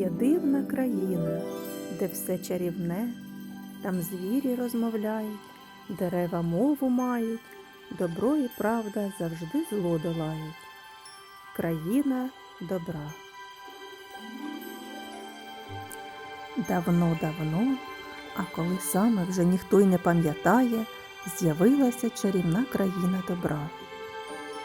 Є дивна країна, де все чарівне, там звірі розмовляють, дерева мову мають, добро і правда завжди зло долають. Країна добра. Давно-давно, а коли саме вже ніхто й не пам'ятає, з'явилася чарівна країна добра.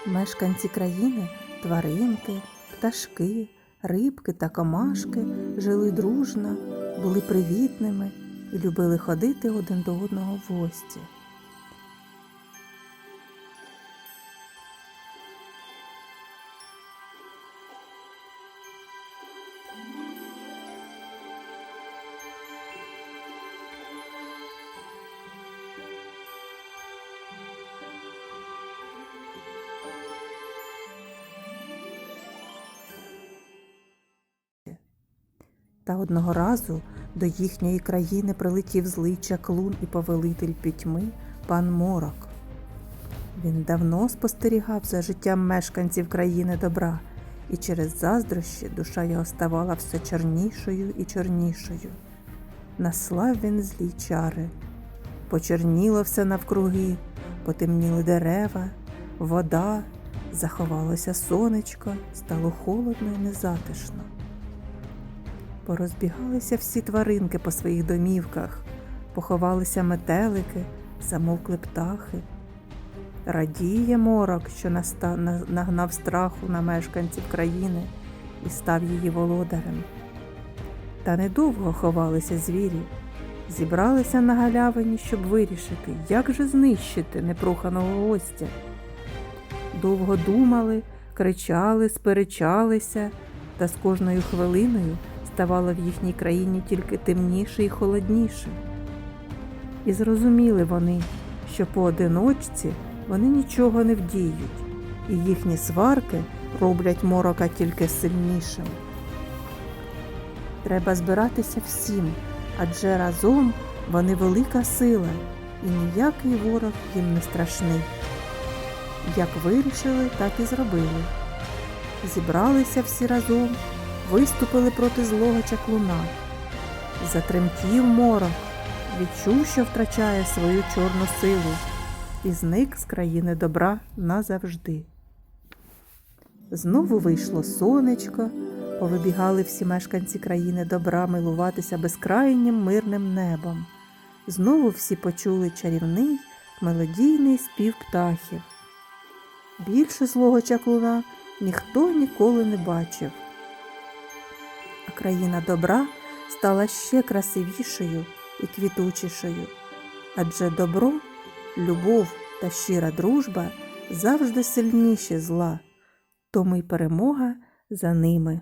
Мешканці країни, тваринки, пташки, рибки та комашки жили дружно, були привітними і любили ходити один до одного в гості. Та одного разу до їхньої країни прилетів злий чаклун і повелитель пітьми пан Морок. Він давно спостерігав за життям мешканців країни добра, і через заздрощі душа його ставала все чорнішою і чорнішою. Наслав він злі чари, почерніло все навкруги, потемніли дерева, вода, заховалося сонечко, стало холодно і незатишно. Порозбігалися всі тваринки по своїх домівках, поховалися метелики, замовкли птахи. Радіє морок, що наста... нагнав страху на мешканців країни і став її володарем. Та недовго ховалися звірі, зібралися на галявині, щоб вирішити, як же знищити непроханого гостя. Довго думали, кричали, сперечалися, та з кожною хвилиною ставало в їхній країні тільки темніше і холодніше. І зрозуміли вони, що поодиночці вони нічого не вдіють, і їхні сварки роблять морока тільки сильнішим. Треба збиратися всім, адже разом вони велика сила, і ніякий ворог їм не страшний. Як вирішили, так і зробили. Зібралися всі разом виступили проти злого чаклуна. Затремтів морок, відчув, що втрачає свою чорну силу, і зник з країни добра назавжди. Знову вийшло сонечко, повибігали всі мешканці країни добра милуватися безкрайнім мирним небом. Знову всі почули чарівний мелодійний спів птахів. Більше злого чаклуна ніхто ніколи не бачив країна добра стала ще красивішою і квітучішою. Адже добро, любов та щира дружба завжди сильніші зла, тому й перемога за ними.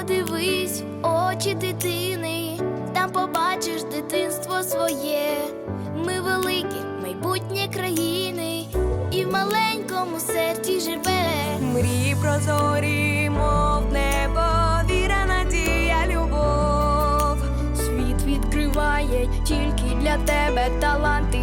Подивись в очі дитини, там побачиш дитинство своє. Ми великі, майбутнє країни, і в маленькому серці живе. Мрії прозорі, мов небо, віра, надія, любов. Світ відкриває тільки для тебе талант